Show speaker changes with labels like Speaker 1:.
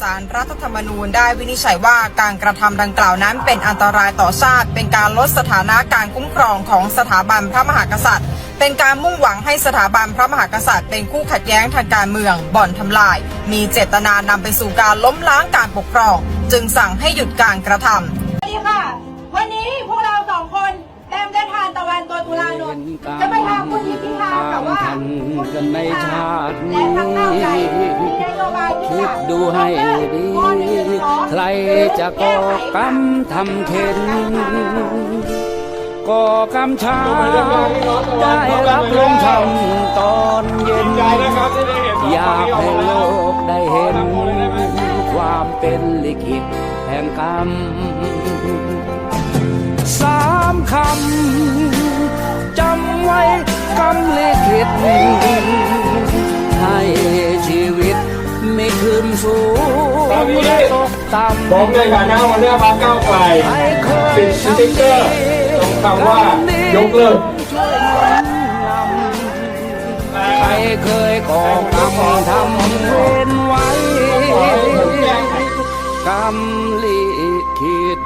Speaker 1: สารรัฐธรรมนูญได้วินิจฉัยว่าการกระทำดังกล่าวนั้นเป็นอันตรายต่อชาติ เป็นการลดสถานะการคุ้มครองของสถาบันพระมหากษัตริย์ เป็นการมุ่งหวังให้สถาบันพระมหากษัตริย์ เป็นคู่ขัดแย้งทางการเมือง บ่อนทำลาย มีเจตนานำไปสู่การล้มล้างการปกครอง จึงสั่งให้หยุดการกระทำ
Speaker 2: สวัสดีค่ะ วันนี้พวกเราสองคนแต้มได้ทานตะวันตัวตุลานนท์จะไปทำคุณยิพิธาแต่ว่าคุณยิพิธาและทางก้าวไกลมีนโยบายที่
Speaker 3: คิด
Speaker 2: จะ
Speaker 3: ดูให้ดี
Speaker 2: ม .112
Speaker 3: ใค รจะก่อกรรมทำเข็นก่อกรรมช้าได้รับลงทำตอนเย็น อยากให้โลกได้เห็น ความเป็นลิขิตแห่งกรรมสามคำจำไว้กรรมลิขิต ไม่ขึ้นสูงและตกต่ำ
Speaker 4: ผมในฐานะหัวหน้าพรรคก้าวไกล
Speaker 3: ใครเคย
Speaker 4: ติดสติ๊กเกอร์ตรงคำว่ายกเลิก
Speaker 3: ใครเคยก่อกรรมทำเวรไว้กรรมลิขิต